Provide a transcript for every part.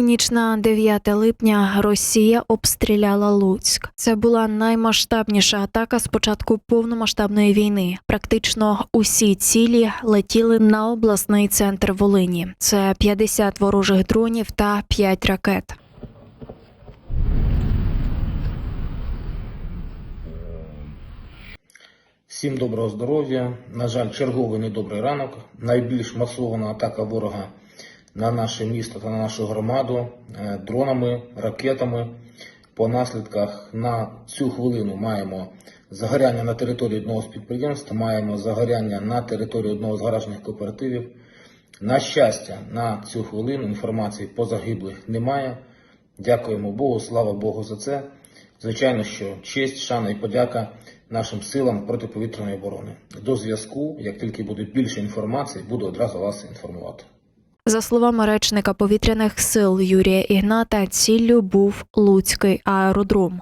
ніч на 9 липня Росія обстріляла Луцьк. Це була наймасштабніша атака з початку повномасштабної війни. Практично усі цілі летіли на обласний центр Волині. Це 50 ворожих дронів та 5 ракет. Всім доброго здоров'я. На жаль, черговий недобрий ранок. Найбільш масована атака ворога на наше місто та на нашу громаду е, дронами, ракетами. По наслідках на цю хвилину маємо загоряння на території одного з підприємств, маємо загоряння на території одного з гаражних кооперативів. На щастя, на цю хвилину інформації по загиблих немає. Дякуємо Богу, слава Богу за це. Звичайно, що честь, шана і подяка нашим силам протиповітряної оборони. До зв'язку, як тільки буде більше інформації, буду одразу вас інформувати. За словами речника повітряних сил Юрія Ігната, ціллю був Луцький аеродром.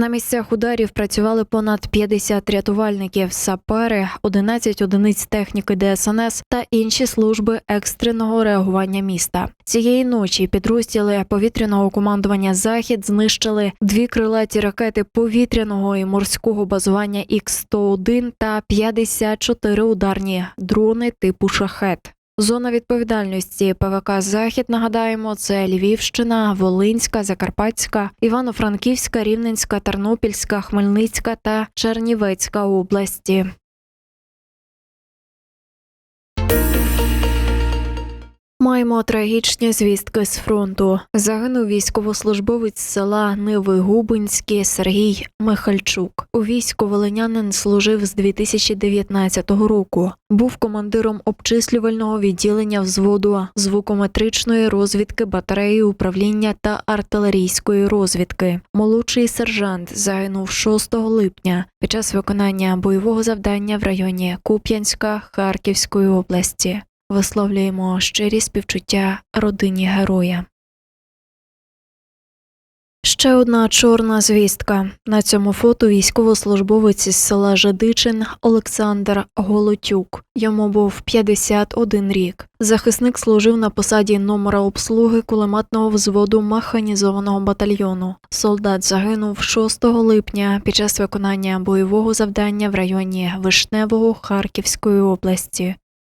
На місцях ударів працювали понад 50 рятувальників, сапери, 11 одиниць техніки ДСНС та інші служби екстреного реагування міста. Цієї ночі підрозділи повітряного командування Захід знищили дві крилаті ракети повітряного і морського базування Х-101 та 54 ударні дрони типу шахет. Зона відповідальності ПВК Захід нагадаємо, це Львівщина, Волинська, Закарпатська, Івано-Франківська, Рівненська, Тернопільська, Хмельницька та Чернівецька області. Маємо трагічні звістки з фронту. Загинув військовослужбовець села Ниви Губинські Сергій Михальчук. У війську волинянин служив з 2019 року. Був командиром обчислювального відділення взводу звукометричної розвідки батареї управління та артилерійської розвідки. Молодший сержант загинув 6 липня під час виконання бойового завдання в районі Куп'янська Харківської області. Висловлюємо щирі співчуття родині героя. Ще одна чорна звістка. На цьому фото військовослужбовець із села Жадичин Олександр Голотюк. Йому був 51 рік. Захисник служив на посаді номера обслуги кулеметного взводу механізованого батальйону. Солдат загинув 6 липня під час виконання бойового завдання в районі Вишневого Харківської області.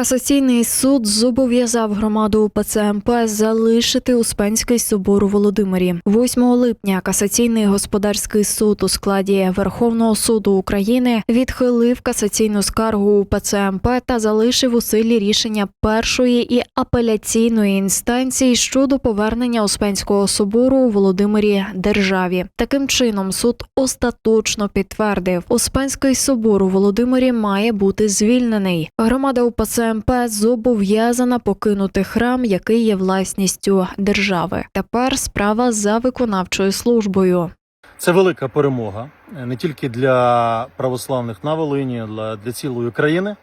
Касаційний суд зобов'язав громаду УПЦ МП залишити Успенський собор у Володимирі. 8 липня касаційний господарський суд у складі Верховного суду України відхилив касаційну скаргу УПЦ МП та залишив у силі рішення першої і апеляційної інстанції щодо повернення Успенського собору у Володимирі державі. Таким чином суд остаточно підтвердив, Успенський собор у Володимирі має бути звільнений. Громада УПЦ МП зобов'язана покинути храм, який є власністю держави. Тепер справа за виконавчою службою. Це велика перемога е, не тільки для православних на Волині, для, для цілої країни.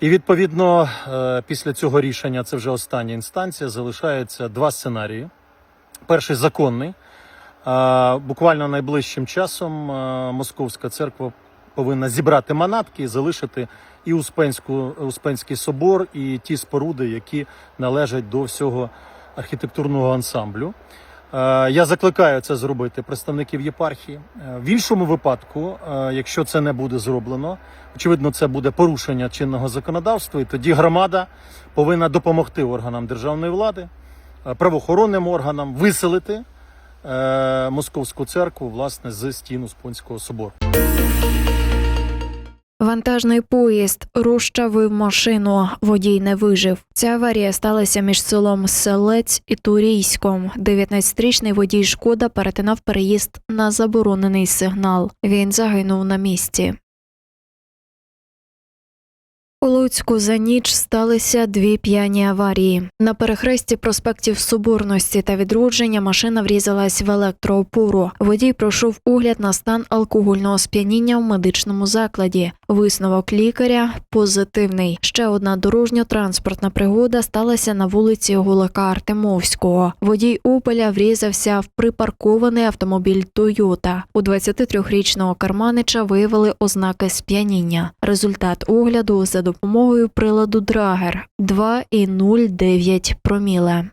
І відповідно е, після цього рішення, це вже остання інстанція, залишається два сценарії. Перший законний. Е, Буквально найближчим часом Московська церква повинна зібрати манатки і залишити і Успенську, Успенський собор, і ті споруди, які належать до всього архітектурного ансамблю. Е, Я закликаю це зробити представників єпархії. Е, В іншому випадку, е, якщо це не буде зроблено, очевидно, це буде порушення чинного законодавства, і тоді громада повинна допомогти органам державної влади, правоохоронним органам виселити московську церкву власне з стін Успенського собору. Вантажний поїзд розчавив машину. Водій не вижив. Ця аварія сталася між селом Селець і Турійськом. 19-річний водій шкода перетинав переїзд на заборонений сигнал. Він загинув на місці. У Луцьку за ніч сталися дві п'яні аварії. На перехресті проспектів Соборності та відродження машина врізалась в електроопору. Водій пройшов огляд на стан алкогольного сп'яніння в медичному закладі. Висновок лікаря позитивний. Ще одна дорожньо-транспортна пригода сталася на вулиці Гулака Артемовського. Водій Опеля врізався в припаркований автомобіль Тойота. У 23-річного карманича виявили ознаки сп'яніння. Результат огляду за допомогою приладу Драгер 2,09 проміле.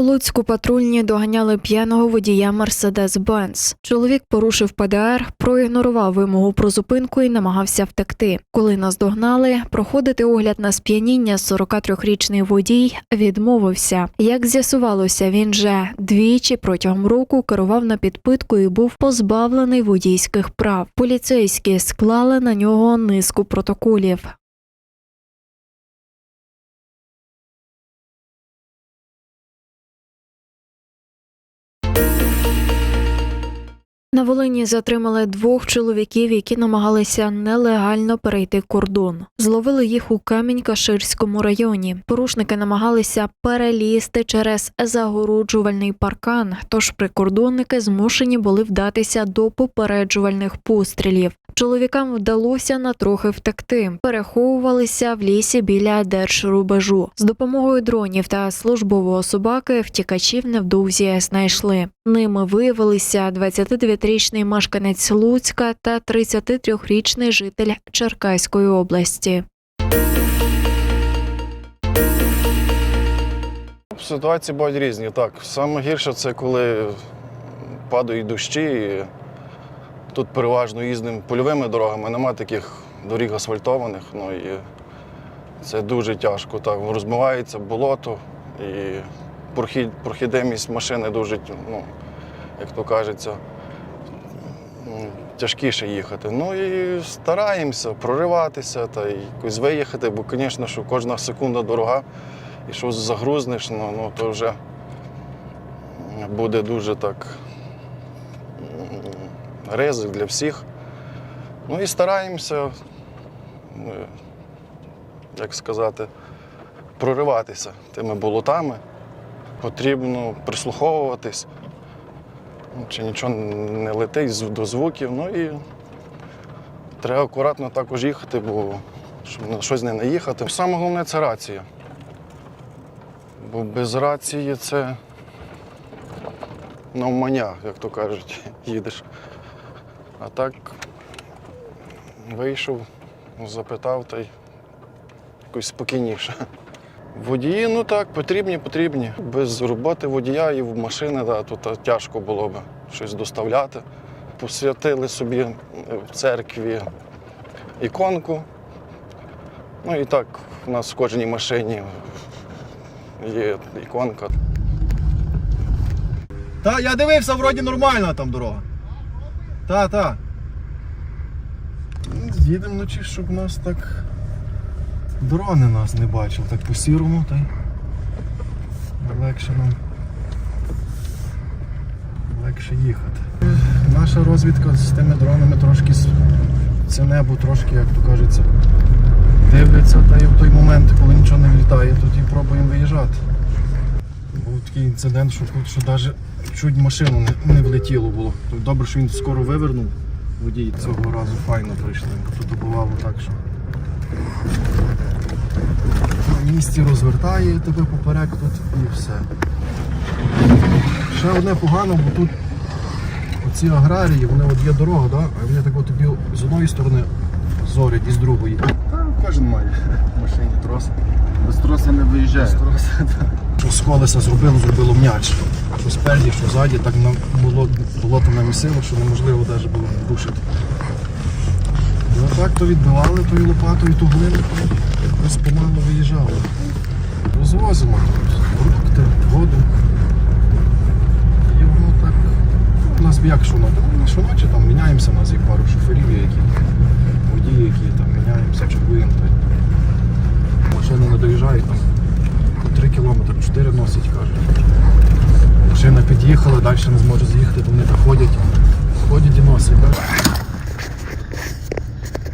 У Луцьку патрульні доганяли п'яного водія Мерседес-Бенц. Чоловік порушив ПДР, проігнорував вимогу про зупинку і намагався втекти. Коли нас догнали, проходити огляд на сп'яніння 43-річний водій відмовився. Як з'ясувалося, він же двічі протягом року керував на підпитку і був позбавлений водійських прав. Поліцейські склали на нього низку протоколів. На Волині затримали двох чоловіків, які намагалися нелегально перейти кордон. Зловили їх у Камінь-Каширському районі. Порушники намагалися перелізти через загороджувальний паркан. Тож прикордонники змушені були вдатися до попереджувальних пострілів. Чоловікам вдалося на трохи втекти, переховувалися в лісі біля держрубежу. З допомогою дронів та службового собаки втікачів невдовзі знайшли. Ними виявилися 29-річний мешканець Луцька та 33-річний житель Черкаської області. Ситуації бувають різні. Так, саме гірше це коли падають дощі. І тут переважно їздимо польовими дорогами, немає таких доріг асфальтованих. Ну і це дуже тяжко. Так, розмивається болото і прохід, прохідемість машини дуже, ну, як то кажеться, тяжкіше їхати. Ну і стараємося прориватися та якось виїхати, бо, звісно, що кожна секунда дорога і що загрузнеш, ну, ну то вже буде дуже так ризик для всіх. Ну і стараємося, ну, як сказати, прориватися тими болотами. Потрібно прислуховуватись, ну, чи нічого не летить до звуків. Ну і треба акуратно також їхати, бо щоб на щось не наїхати. Саме головне це рація. Бо без рації це навмання, як то кажуть, їдеш. А так вийшов, запитав та й якось спокійніше. Водії, ну так, потрібні, потрібні. Без роботи водія і в машини, да, тут тяжко було б щось доставляти. Посвятили собі в церкві іконку. Ну і так, у нас в кожній машині є іконка. Та, я дивився, вроді нормальна там дорога. Та, та. Їдемо вночі, щоб нас так. Дрони нас не бачив, так по сірому, та й легше нам. Легше їхати. Наша розвідка з тими дронами трошки це небо трошки, як то кажеться, дивляться, та й в той момент, коли нічого не літає, тоді пробуємо виїжджати. Був такий інцидент, що що навіть чуть машину не, не влетіло було. То Добре, що він скоро вивернув. Водій цього разу файно прийшли. Тут бувало так, що на місці розвертає тебе поперек тут і все. Ще одне погано, бо тут оці аграрії, вони от є дорога, да? а вони так от тобі з одної сторони зорять і з другої. Та кожен має в машині трос. Без троса не виїжджає. Що з колеса зробило, зробило м'яч. Що спереді, що ззаді, так нам було болото намісило, що неможливо навіть було рушити. І отак то відбивали тою лопатою ту глину, якось помало виїжджало. Розвозимо фрукти, воду. І воно так. У нас як щоночі? Ну, щоночі там міняємося, у нас є пару шоферів, які водії, які там міняємося, чергуємо. та й Машини не доїжджають там. 3 кілометри, 4 носить, кажуть. Машина під'їхала, далі не зможе з'їхати, то вони так ходять, і носять. Да?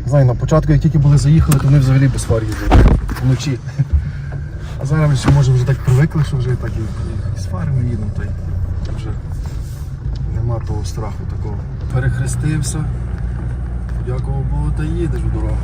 Знаю, на початку, як тільки були заїхали, то вони взагалі без фар їздили вночі. А зараз ще може вже так привикли, що вже так і, і з фарами їдемо, то й вже нема того страху такого. Перехрестився, такого було, та їдеш в дорогу.